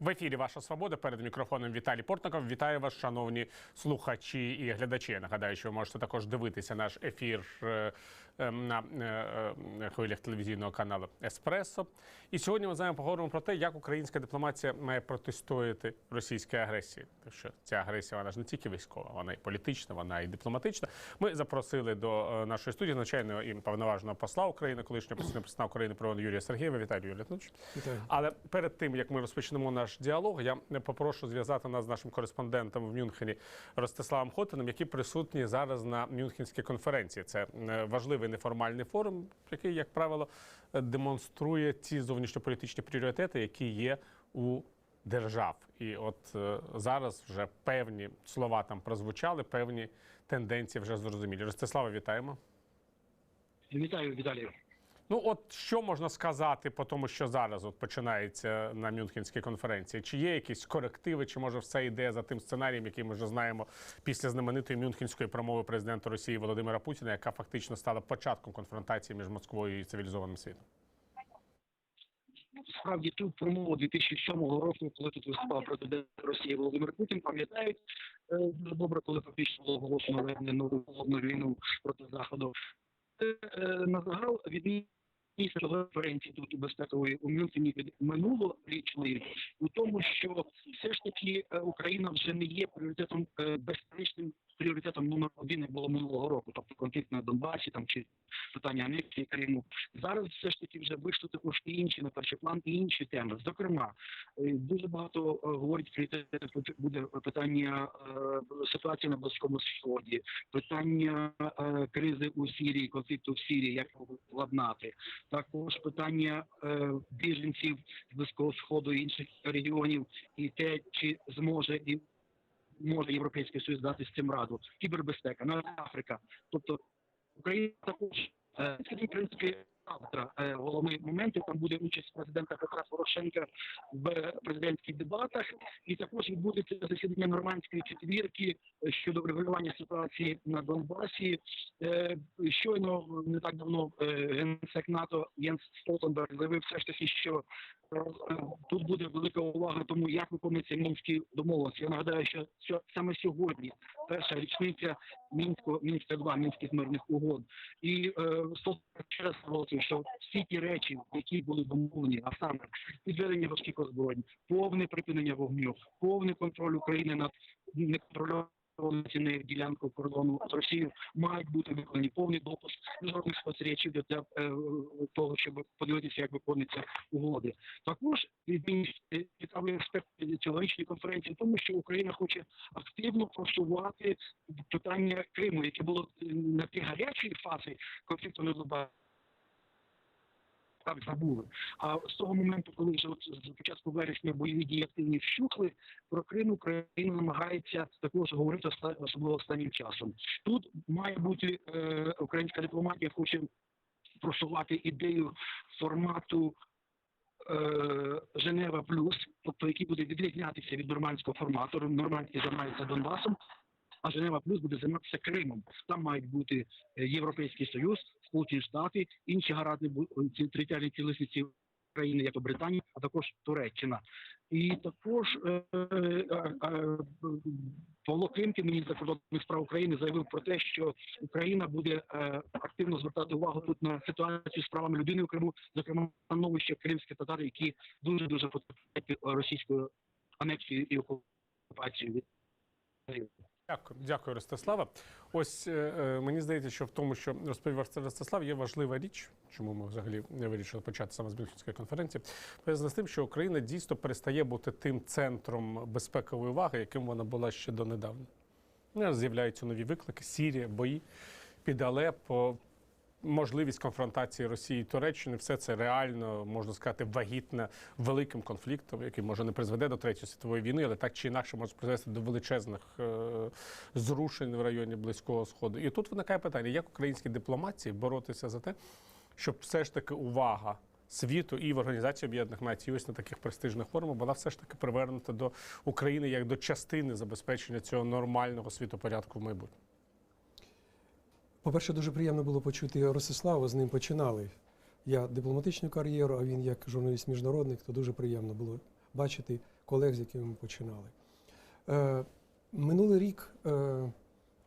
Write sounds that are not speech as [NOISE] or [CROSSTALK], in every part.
В ефірі Ваша Свобода перед мікрофоном Віталій Портников. Вітаю вас, шановні слухачі і глядачі. Я нагадаю, що ви можете також дивитися наш ефір е, на е, е, хвилях телевізійного каналу Еспресо. І сьогодні ми з вами поговоримо про те, як українська дипломатія має протистояти російській агресії. Тому що ця агресія вона ж не тільки військова, вона і політична, вона і дипломатична. Ми запросили до е, нашої студії звичайно і повноваженого посла України, колишнього постійного посла України про Юрія Сергієва. Вітаю, Юрій. Вітаю. Але перед тим як ми розпочнемо наш діалог, я попрошу зв'язати нас з нашим кореспондентом в Мюнхені Ростиславом Хотином, який присутній зараз на Мюнхенській конференції. Це важливий неформальний форум, який, як правило, е, демонструє ті зовнішньополітичні пріоритети, які є у держав. І от е, зараз вже певні слова там прозвучали, певні тенденції вже зрозумілі. Ростислава, вітаємо. Вітаю, Віталію. Ну, от що можна сказати по тому, що зараз от починається на Мюнхенській конференції? Чи є якісь корективи, чи може все йде за тим сценарієм, який ми вже знаємо після знаменитої мюнхенської промови президента Росії Володимира Путіна, яка фактично стала початком конфронтації між Москвою і цивілізованим світом? Справді ту промову 2007 року, коли тут виступав президент Росії Володимир Путін, пам'ятають е, дуже добре, коли фактично було оголошено нову холодну війну проти заходу. Е, е, На загал відмінність конференції тут безпекової у Мюнхені від минулорічної у тому, що все ж таки е, Україна вже не є пріоритетом е, безперечним пріоритетом номер один, було минулого року, тобто конфлікт на Донбасі там чи питання анексії Криму. Зараз все ж таки вже вийшли також і інші на перший план, і інші теми. Зокрема, е, дуже багато е, говорить пріоритети буде питання е, ситуації на Близькому Сході, питання кризи у Сірії, конфлікту в Сірії, як владнати. Також питання біженців з Близького Сходу і інших регіонів, і те, чи зможе і може Європейський Союз дати з цим раду, кібербезпека, на Африка. Тобто Україна також е, в принципі. Завтра е, головні моменти там буде участь президента Петра Порошенка в президентських дебатах, і також відбудеться засідання нормандської четвірки е, щодо врегулювання ситуації на Донбасі. Е, Щойно не так давно генсек НАТО Єнс Столтенберг заявив все ж таки, що тут буде велика увага тому, як виконуються мінські домовленості. Я нагадаю, що, саме сьогодні перша річниця мінського мінська 2 мінських мирних угод. І е, наголосив, що всі ті речі, які були домовлені, а саме підведення важких озброєнь, повне припинення вогню, повний контроль України над неконтрольованою ціни ділянку кордону з Росією мають бути виконані повний допуск міжнародних спостерігачів для е, того, щоб подивитися, як виконуються угоди. Також е, цікавий аспект цьогорічної конференції, тому що Україна хоче активно просувати питання Криму, яке було е, на ті гарячі фази конфлікту на Донбасі, так забули. А з того моменту, коли вже от з початку вересня бойові дії активні вщухли, про Крим Україна намагається також говорити особливо останнім часом. Тут має бути е, українська дипломатія хоче просувати ідею формату. е, Женева плюс, тобто який буде відрізнятися від нормандського формату. Нормандський займається Донбасом, а Женева плюс буде займатися Кримом. Там мають бути е, Європейський Союз, Сполучені Штати, інші гарантні ці територіальні цілісності країни, як Британія, а також Туреччина. І також е, е, е, Павло Климкін, міністр закордонних справ України, заявив про те, що Україна буде е, активно звертати увагу тут на ситуацію з правами людини в Криму, зокрема становище кримських татар, які дуже дуже від російською анексією і окупацією. Дякую, дякую, Ростислава. Ось е, е, мені здається, що в тому, що розповів Ростислав, є важлива річ, чому ми взагалі не вирішили почати саме з Мюнхенської конференції, пов'язана з тим, що Україна дійсно перестає бути тим центром безпекової уваги, яким вона була ще донедавна. З'являються нові виклики, Сірія, бої під Алеппо, можливість конфронтації Росії і Туреччини, все це реально можна сказати вагітне великим конфліктом, який може не призведе до третьої світової війни, але так чи інакше може призвести до величезних е, зрушень в районі Близького Сходу. І тут виникає питання, як українській дипломатії боротися за те, щоб все ж таки увага. Світу і в Організації Об'єднаних Націй, ось на таких престижних форумах була все ж таки привернута до України як до частини забезпечення цього нормального світопорядку в майбутньому. По-перше, дуже приємно було почути Ростислава, з ним починали. Я дипломатичну кар'єру, а він як журналіст міжнародник, то дуже приємно було бачити колег, з якими ми починали. Е, Минулий рік, е,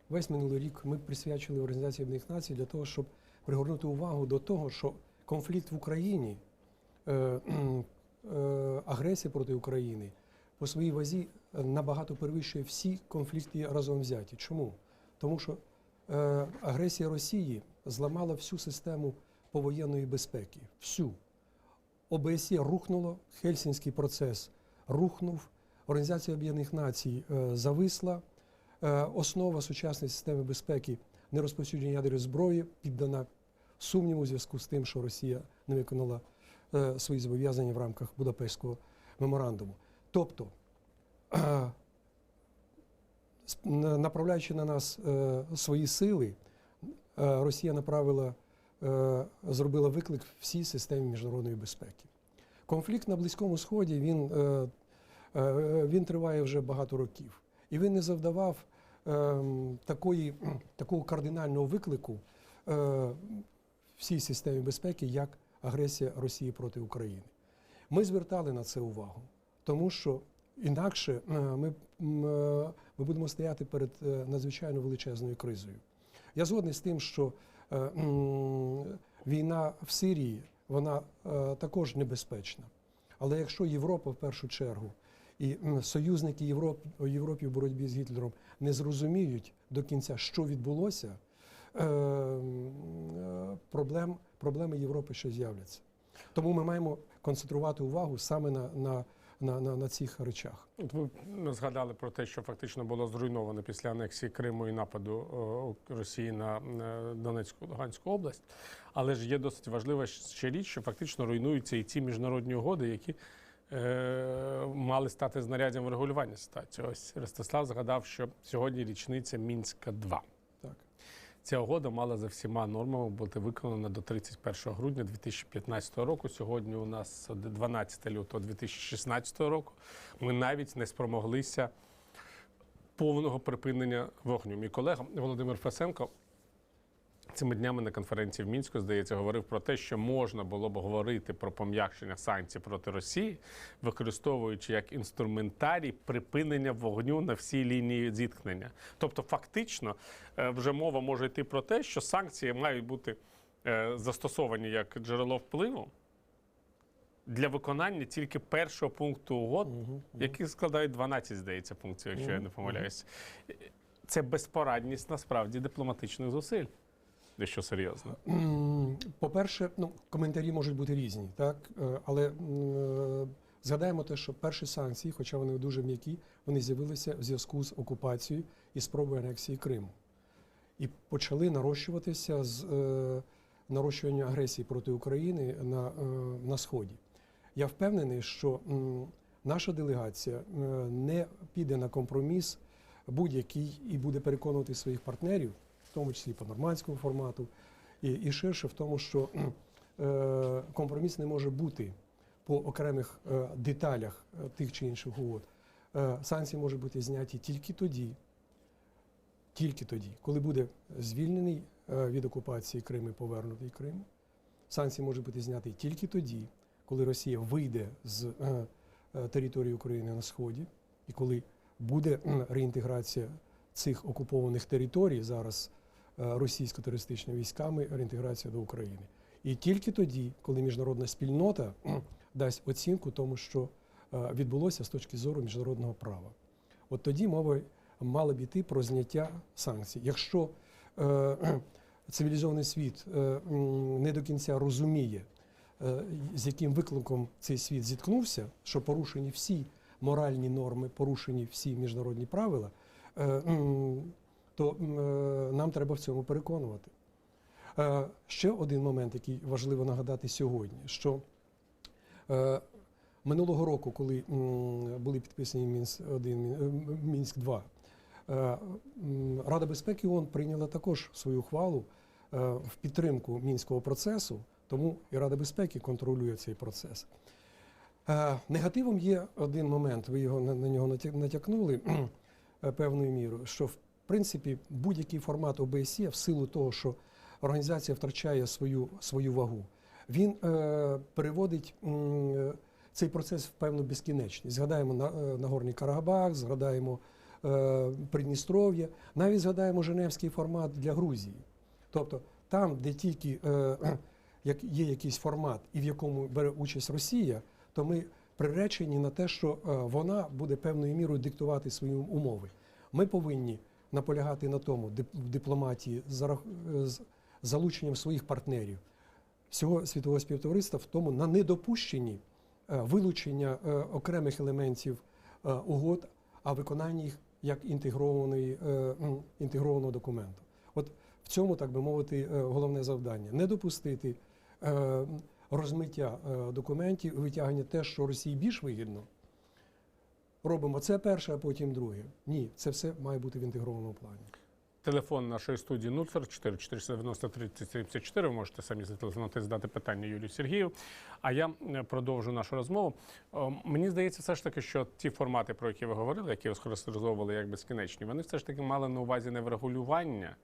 весь минулий рік ми присвячили Організації Об'єднаних Націй для того, щоб пригорнути увагу до того, що конфлікт в Україні, е, е, агресія проти України по своїй вазі набагато перевищує всі конфлікти разом взяті. Чому? Тому що агресія Росії зламала всю систему повоєнної безпеки. Всю. ОБСЄ рухнуло, Хельсінський процес рухнув, Організація Об'єднаних Націй е, зависла. Е, основа сучасної системи безпеки нерозповсюдження ядерної зброї піддана сумніву у зв'язку з тим, що Росія не виконала е, свої зобов'язання в рамках Будапештського меморандуму. Тобто, е, направляючи на нас е, свої сили, е, Росія направила, е, зробила виклик всій системі міжнародної безпеки. Конфлікт на Близькому Сході він, він триває вже багато років. І він не завдавав ем, такої, такого кардинального виклику всій системі безпеки, як агресія Росії проти України. Ми звертали на це увагу, тому що інакше е, ми, е, ми будемо стояти перед е, надзвичайно величезною кризою. Я згодний з тим, що війна в Сирії вона також небезпечна. Але якщо Європа в першу чергу і союзники Європи, Європі в боротьбі з Гітлером не зрозуміють до кінця, що відбулося, проблем, проблеми Європи ще з'являться. Тому ми маємо концентрувати увагу саме на, на, на, на, на цих речах. От ви згадали про те, що фактично було зруйновано після анексії Криму і нападу е, Росії на Донецьку Луганську область. Але ж є досить важлива ще річ, що фактично руйнуються і ці міжнародні угоди, які е, мали стати знаряддям врегулювання ситуації. Ось Ростислав згадав, що сьогодні річниця Мінська 2 Так. Ця угода мала за всіма нормами бути виконана до 31 грудня 2015 року. Сьогодні у нас 12 лютого 2016 року. Ми навіть не спромоглися повного припинення вогню. Мій колега Володимир Фесенко цими днями на конференції в Мінську, здається, говорив про те, що можна було б говорити про пом'якшення санкцій проти Росії, використовуючи як інструментарій припинення вогню на всій лінії зіткнення. Тобто, фактично, е, вже мова може йти про те, що санкції мають бути е, застосовані як джерело впливу для виконання тільки першого пункту угод, які складають 12, здається, пунктів, якщо я не помиляюсь. Це безпорадність насправді дипломатичних зусиль. Дещо серйозно. По-перше, ну, коментарі можуть бути різні, так? Е, але е, згадаємо те, що перші санкції, хоча вони дуже м'які, вони з'явилися в зв'язку з окупацією і спробою анексії Криму. І почали нарощуватися з е, нарощування агресії проти України на, на Сході. Я впевнений, що наша делегація не піде на компроміс будь-який і буде переконувати своїх партнерів, в тому числі по нормандському формату, і, і ширше в тому, що е, компроміс не може бути по окремих е, деталях е, тих чи інших угод. Е, санкції можуть бути зняті тільки тоді, тільки тоді, коли буде звільнений е, від окупації Крим і повернутий Крим. Санкції можуть бути зняті тільки тоді, коли Росія вийде з е, е, території України на Сході, і коли буде реінтеграція цих окупованих територій зараз російсько-терористичними військами, реінтеграція до України. І тільки тоді, коли міжнародна спільнота дасть оцінку тому, що е, відбулося з точки зору міжнародного права. От тоді мова мала б іти про зняття санкцій. Якщо е, цивілізований світ е, не до кінця розуміє, е, з яким викликом цей світ зіткнувся, що порушені всі моральні норми, порушені всі міжнародні правила, е, то е, нам треба в цьому переконувати. Е, Ще один момент, який важливо нагадати сьогодні, що е, минулого року, коли були підписані Мінськ 1 Мінськ 2 е, Рада безпеки ООН прийняла також свою ухвалу е, в підтримку мінського процесу, тому і Рада безпеки контролює цей процес. Негативом є один момент, ви його на нього натякнули певною мірою, що в принципі будь-який формат ОБСЄ в силу того, що організація втрачає свою, свою вагу, він е, переводить е, цей процес певно безкінечний. Згадаємо на, е, Нагорний Карабах, згадаємо е, Придністров'я, навіть згадаємо Женевський формат для Грузії. Тобто там, де тільки е, [CLEARS THROAT] як є якийсь формат і в якому бере участь Росія, то ми приречені на те, що е, вона буде певною мірою диктувати свої умови. Ми повинні наполягати на тому в дипломатії е, з залученням своїх партнерів всього світового співтовариства в тому на недопущенні е, вилучення е, окремих елементів угод, а виконання їх як інтегрованої, інтегрованого документу. От в цьому, так би мовити, головне завдання не допустити розмиття документів, витягання те, що Росії більш вигідно. Робимо це перше, а потім друге. Ні, це все має бути в інтегрованому плані. Телефон нашої студії 044 490 3074. Ви можете самі зателефонувати задати питання Юлію Сергію. А я е, продовжу нашу розмову. Мені здається, все ж таки, що ті формати, про які ви говорили, які розхарактеризовували як безкінечні, вони все ж таки мали на увазі не врегулювання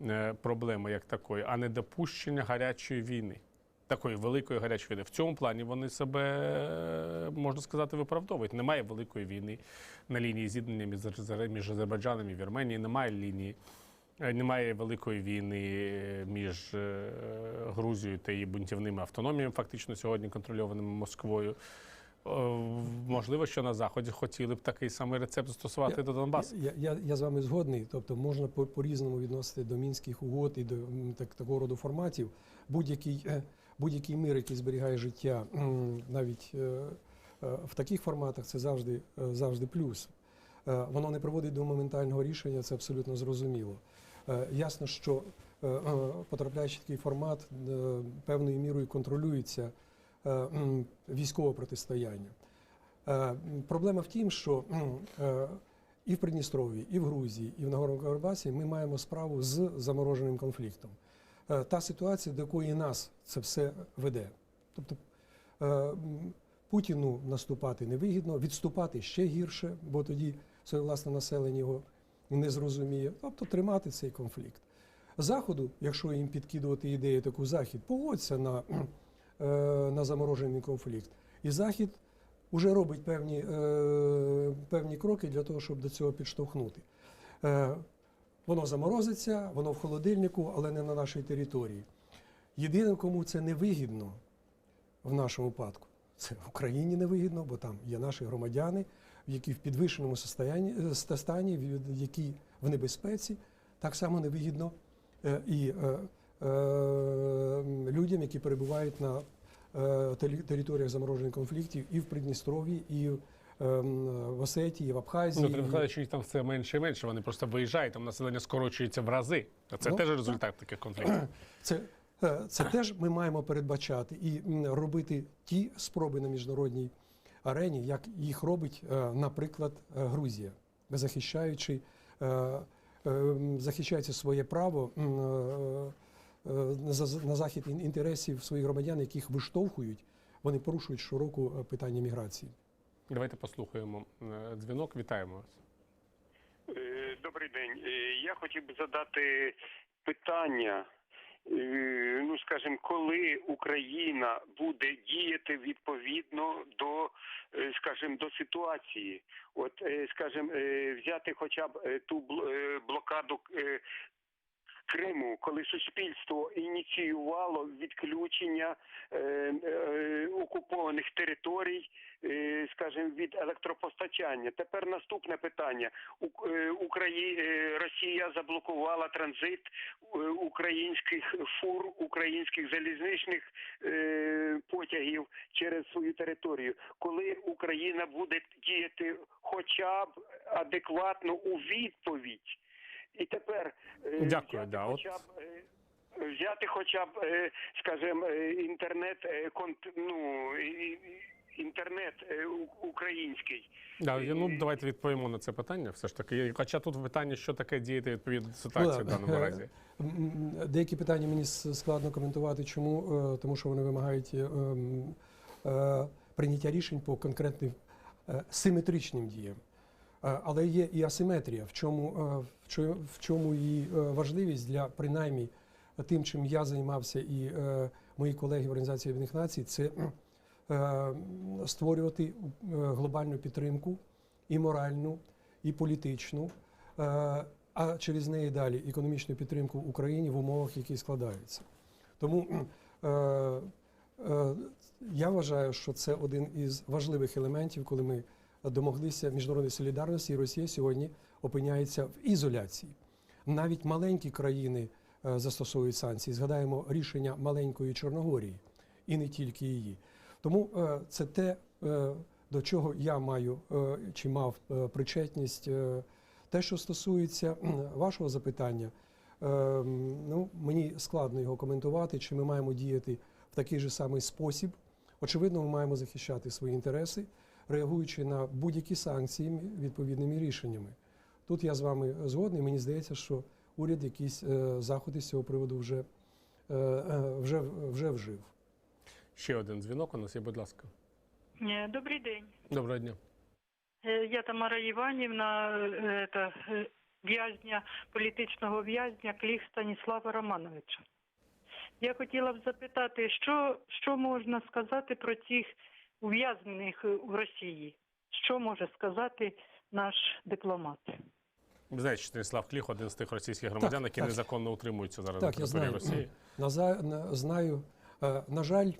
е, проблеми як такої, а не допущення гарячої війни. Такої великої гарячої війни. В цьому плані вони себе, можна сказати, виправдовують. Немає великої війни на лінії зіткнення між Азер- між Азербайджаном і Вірменією, немає лінії, е, немає великої війни е, між е, Грузією та її бунтівними автономіями, фактично сьогодні контрольованими Москвою. Можливо, що на Заході хотіли б такий самий рецепт застосувати до Донбасу. Я, я, я з вами згодний. Тобто можна по- по-різному відносити до мінських угод і до так, такого роду форматів. Будь-який, будь-який мир, який зберігає життя, навіть е, е, в таких форматах, це завжди, е, завжди плюс. Воно не приводить до моментального рішення, це абсолютно зрозуміло. Ясно, що потрапляючи в такий формат, певною мірою контролюється військове протистояння. Проблема в тім, що і в Придністров'ї, і в Грузії, і в Нагорному Карабасі ми маємо справу з замороженим конфліктом. Е, Та ситуація, до якої нас це все веде. Тобто е, Путіну наступати невигідно, відступати ще гірше, бо тоді своє власне населення його не зрозуміє. Тобто тримати цей конфлікт. Заходу, якщо їм підкидувати ідею таку захід, погодься на, е, на заморожений конфлікт. І захід вже робить певні, певні кроки для того, щоб до цього підштовхнути. Воно заморозиться, воно в холодильнику, але не на нашій території. Єдине, кому це не вигідно в нашому випадку, це в Україні не вигідно, бо там є наші громадяни, які в підвищеному е, стані, які в небезпеці, так само невигідно е, і е, людям, які перебувають на територіях заморожених конфліктів і в Придністров'ї, і в, в Осетії, в Абхазії. Ну, треба що їх там все менше і менше. Вони просто виїжджають, там населення скорочується в рази. Це Ну, теж результат таких конфліктів. [CLEARS THROAT] Це, е, це теж ми маємо передбачати і робити ті спроби на міжнародній арені, як їх робить, е, наприклад, е, Грузія, захищаючи, захищаючи своє право на за- на захід ін- інтересів своїх громадян, яких виштовхують, вони порушують щороку е, питання міграції. Давайте послухаємо е, дзвінок. Вітаємо вас. Е, Добрий день. Е, Я хотів би задати питання. Ну, скажімо, коли Україна буде діяти відповідно до, скажімо, до ситуації, от, скажімо, взяти хоча б ту блокаду Криму, коли суспільство ініціювало відключення е, е, окупованих територій, е, скажімо, від електропостачання. Тепер наступне питання: У- е, Украї... е, Росія заблокувала транзит е, українських фур, українських залізничних е, потягів через свою територію. Коли Україна буде діяти хоча б адекватно у відповідь. І тепер е, Дякую, взяти да, от- хоча б е, взяти хоча б, е, скажімо, інтернет конт, ну, інтернет український. Да, ну давайте відповімо на це питання. Все ж таки, хоча тут питання, що таке діяти відповідно до ситуації в Ну, да. даному разі. Деякі питання мені складно коментувати. Чому? Тому що вони вимагають прийняття рішень по конкретним симетричним діям. Е, Але є і асиметрія, в чому, е, в чому, її е, важливість для принаймні тим, чим я займався, і мої колеги в Організації Об'єднаних Націй, це створювати глобальну підтримку і моральну, і політичну, а через неї далі економічну підтримку Україні в умовах, які складаються. Тому я вважаю, що це один із важливих елементів, коли ми домоглися міжнародної солідарності, і Росія сьогодні опиняється в ізоляції. Навіть маленькі країни е, застосовують санкції. Згадаємо рішення маленької Чорногорії і не тільки її. Тому е, це те, е, до чого я маю чи мав причетність. Те, що стосується вашого запитання, ну мені складно його коментувати, чи ми маємо діяти в такий же самий спосіб. Очевидно, ми маємо захищати свої інтереси, реагуючи на будь-які санкції відповідними рішеннями. Тут я з вами згодний. Мені здається, що уряд якісь е, заходи з цього приводу вже, е, е, вже, вже вжив. Ще один дзвінок у нас є, будь ласка. Добрий день. Доброго дня. Я Тамара Іванівна, е, в'язня, політичного в'язня Кліх Станіслава Романовича. Я хотіла б запитати, що, що можна сказати про цих ув'язнених в Росії? Що може сказати наш дипломат? Ви знаєте, що Станіслав Кліх один з тих російських громадян, які так. незаконно утримуються зараз Так, на я території знаю. Росії. На- Знаю, Е, на жаль,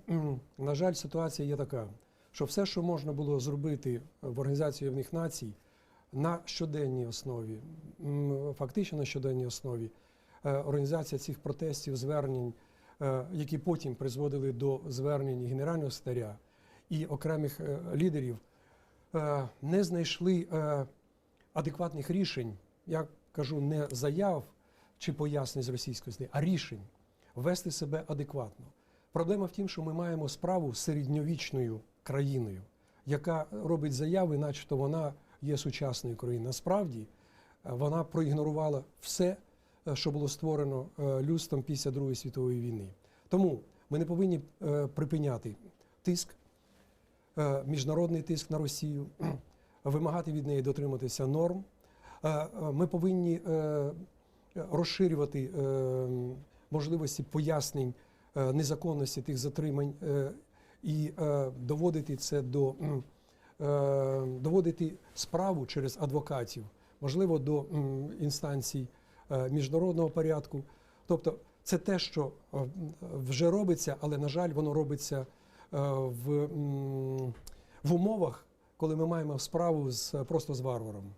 на жаль, ситуація є така, що все, що можна було зробити в Організації Об'єднаних Націй на щоденній основі, фактично на щоденній основі, е, організація цих протестів, звернень, е, які потім призводили до звернень генерального секретаря і окремих е, лідерів, е, не знайшли е, адекватних рішень. Я кажу не заяв чи пояснень з російської сторони, а рішень вести себе адекватно. Проблема в тім, що ми маємо справу з середньовічною країною, яка робить заяви, начебто вона є сучасною країною. Насправді вона проігнорувала все, що було створено людством після Другої світової війни. Тому ми не повинні припиняти тиск, міжнародний тиск на Росію, [CLEARS THROAT] вимагати від неї дотриматися норм. Е, е, Ми повинні е, розширювати е, можливості пояснень е, незаконності тих затримань е, і е, доводити це до е, доводити справу через адвокатів, можливо, до інстанцій е, міжнародного порядку. Тобто, це те, що е, вже робиться, але на жаль, воно робиться е, в, в умовах, коли ми маємо справу з просто з варваром.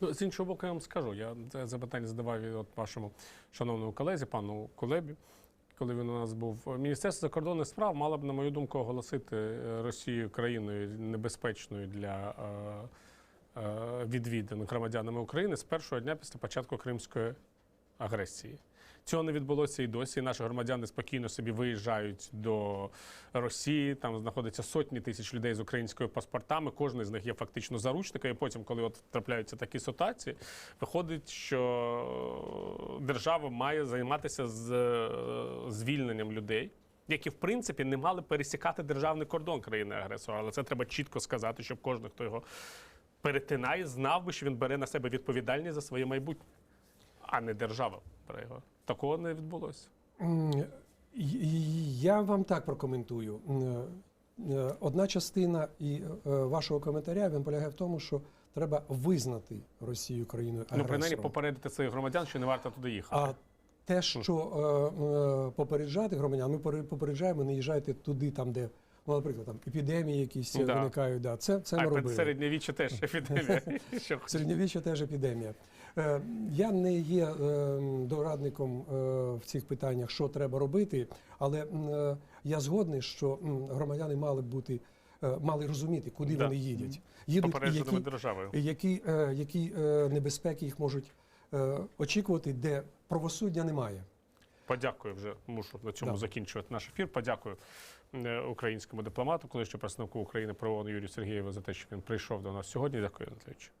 Ну, з іншого боку, я вам скажу. Я це запитання задавав от вашому шановному колезі, пану Кулебі, коли він у нас був. Міністерство закордонних справ мало б, на мою думку, оголосити е, Росію країною небезпечною для е, е, відвідин громадянами України з першого дня після початку кримської агресії. Цього не відбулося і досі. Наші громадяни спокійно собі виїжджають до Росії. Там знаходяться сотні тисяч людей з українськими паспортами. Кожен з них є фактично заручником. І потім, коли от трапляються такі ситуації, виходить, що держава має займатися з е, звільненням людей. Які в принципі не мали пересікати державний кордон країни агресора, але це треба чітко сказати, щоб кожен, хто його перетинає, знав би, що він бере на себе відповідальність за своє майбутнє, а не держава бере його. Такого не відбулося. Я вам так прокоментую. Е, Одна частина і е, вашого коментаря він полягає в тому, що треба визнати Росію країною Ну, принаймні, попередити своїх громадян, що не варто туди їхати. А те, що е, е, попереджати громадян, ми пере- попереджаємо, не їжджайте туди, там, де, ну, наприклад, там епідемії якісь е, Да. виникають. Да. Це, це ми так, робили. середньовіччя теж [LAUGHS] епідемія. [LAUGHS] Середньовіччя теж епідемія. Е, Я не є е, дорадником е, в цих питаннях, що треба робити, але я згодний, що громадяни мали б бути, мали розуміти, куди Да. вони їдуть. Їдуть і які, державою. які, які небезпеки їх можуть очікувати, де правосуддя немає. Подякую вже мушу на цьому Да. закінчувати наш ефір. Подякую українському дипломату, колишньому представнику України про ООН Юрію Сергієву за те, що він прийшов до нас сьогодні. Дякую, Анатолійович.